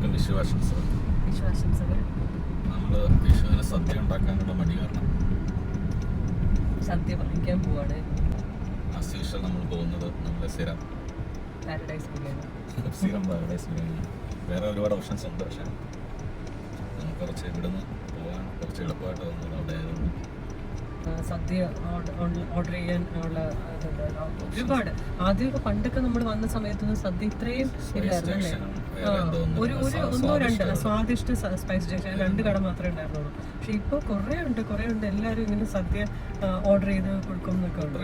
എല്ലാവർക്കും വിഷുവാശംസകൾ വിശ്വാസംസകൾ നമ്മൾ വിഷുവിന് സദ്യ ഉണ്ടാക്കാനുള്ള മടി കാരണം സദ്യ വാങ്ങിക്കാൻ പോവാണ്. ആസ് യൂഷ്വൽ നമ്മൾ പോകുന്നത് നമ്മുടെ സ്ഥിരം പാരഡൈസ് ബിരിയാണി പാരഡൈസ് ബിരിയാണി വേറെ ഒരുപാട് ഓപ്ഷൻസ് ഉണ്ട് പക്ഷേ നമുക്ക് കുറച്ച് ഇവിടുന്ന് പോകാൻ കുറച്ച് എളുപ്പമായിട്ട് തോന്നുന്നു അവിടെ സദ്യ ഓർഡർ ചെയ്യാൻ ഉള്ള ഇതുണ്ട്. ഒരുപാട്. ആദ്യമൊക്കെ പണ്ടൊക്കെ നമ്മൾ വന്ന സമയത്തൊന്നും സദ്യ ഇത്രയും ഇല്ലായിരുന്നു അല്ലേ? ഒരു ഒരു ഒന്നോ രണ്ട് സ്വാദിഷ്ട സ്പൈസ് ജംഗ്ഷൻ രണ്ട് കട മാത്രമേ ഉണ്ടായിരുന്നുള്ളൂ. പക്ഷെ ഇപ്പൊ കുറെ ഉണ്ട് കുറെ ഉണ്ട്. എല്ലാരും ഇങ്ങനെ സദ്യ ഓർഡർ ചെയ്ത് കൊടുക്കും എന്നൊക്കെ ഉണ്ട്.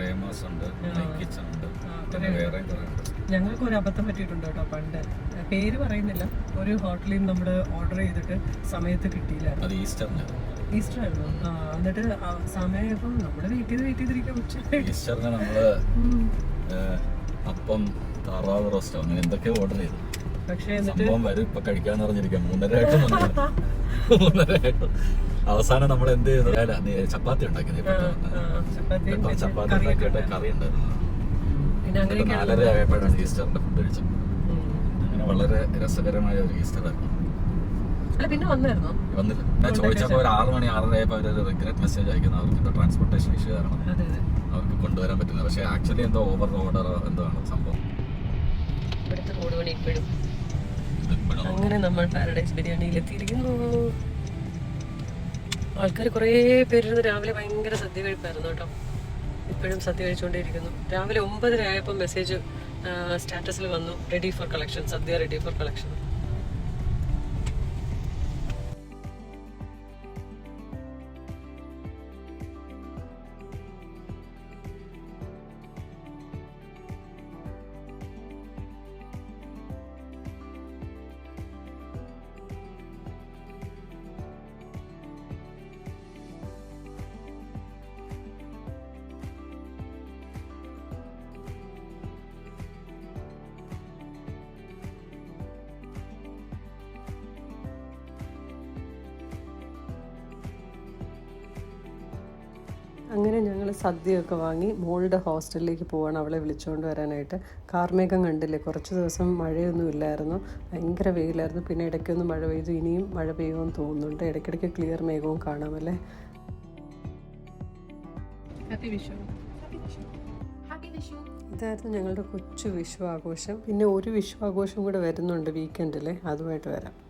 ഞങ്ങൾക്ക് ഒരു അബദ്ധം പറ്റിയിട്ടുണ്ട് കേട്ടോ പണ്ട്? പേര് പറയുന്നില്ല. ഒരു ഹോട്ടലിൽ നമ്മൾ ഓർഡർ ചെയ്തിട്ട് സമയത്ത് കിട്ടിയില്ല. അത് ഈസ്റ്ററിന് ഈസ്റ്റർ ആയിരുന്നു. ആ എന്നിട്ട് സമയമായപ്പോൾ നമ്മുടെ വീട്ടിൽ നിന്ന് വെയിറ്റ് ചെയ്തിരിക്കുക ഉച്ച ഈസ്റ്ററിന് നമ്മൾ അപ്പം താറാവ് റോസ്റ്റോ അങ്ങനെ എന്തൊക്കെ ഓർഡർ ചെയ്തു. പക്ഷേ സംഭവം വരും. ഇപ്പൊ കഴിക്കാൻ അറിഞ്ഞിരിക്കാം മൂന്നര ആയിട്ട് വന്നു. മൂന്നര അവസാനം നമ്മൾ എന്ത് ചെയ്തു ചപ്പാത്തി ഉണ്ടാക്കി നീ പെട്ടെന്ന്. ആ, ചപ്പാത്തിയും പെട്ടെന്ന് വെച്ച് ചപ്പാത്തി ഉണ്ടാക്കിയിട്ട് കറി ഉണ്ടായിരുന്നു പിന്നെ നാലര ആയപ്പോഴാണ് ഈസ്റ്ററിന്റെ ഫുഡ് കഴിച്ചത്. അങ്ങനെ വളരെ രസകരമായ ഒരു ഈസ്റ്റർ ആയിരുന്നു. അല്ല പിന്നെ വന്നായിരുന്നോ? വന്നില്ല. ഞാൻ ചോദിച്ചപ്പോൾ ഒരു ആറ് മണി ആറര ആയപ്പോൾ അവരൊരു റിഗ്രറ്റ് മെസ്സേജ് അയക്കുന്നത് അവർക്ക് എന്തോ ട്രാൻസ്പോർട്ടേഷൻ ഇഷ്യൂ കാരണം അവർക്ക് കൊണ്ടുവരാൻ പറ്റില്ല പക്ഷേ ആക്ച്വലി എന്തോ ഓവർ ഓർഡർ എന്തോ ആണ് സംഭവം? ഇവിടുത്തെ മൂട് മണി ഇപ്പോഴും. അങ്ങനെ നമ്മൾ പാരഡൈസ് ബിരിയാണിയിൽ എത്തിയിരിക്കുന്നു. ആൾക്കാർ കുറേ പേരിരുന്ന് രാവിലെ ഭയങ്കര സദ്യ കഴിപ്പായിരുന്നു കേട്ടോ. ഇപ്പോഴും സദ്യ കഴിച്ചുകൊണ്ടേയിരിക്കുന്നു രാവിലെ ഒമ്പതരയായപ്പോൾ മെസ്സേജ് സ്റ്റാറ്റസിൽ വന്നു ready for collection sadya ready for collection അങ്ങനെ ഞങ്ങൾ സദ്യയൊക്കെ വാങ്ങി മോളുടെ ഹോസ്റ്റലിലേക്ക് പോവാണ് അവളെ വിളിച്ചുകൊണ്ട് വരാനായിട്ട്. കാർമേഘം കണ്ടില്ലേ? കുറച്ച് ദിവസം മഴയൊന്നും ഇല്ലായിരുന്നു. ഭയങ്കര വെയിലായിരുന്നു. പിന്നെ ഇടയ്ക്കൊന്ന് മഴ പെയ്തു. ഇനിയും മഴ പെയ്യുമെന്ന് തോന്നുന്നുണ്ട്. ഇടയ്ക്കിടയ്ക്ക് ക്ലിയർ മേഘവും കാണാമല്ലേ ഹാപ്പി വിഷു ഇതായിരുന്നു ഞങ്ങളുടെ കൊച്ചു വിഷു ആഘോഷം പിന്നെ ഒരു വിഷു ആഘോഷം കൂടെ വരുന്നുണ്ട് വീക്കെൻഡിൽ അതുമായിട്ട് വരാം.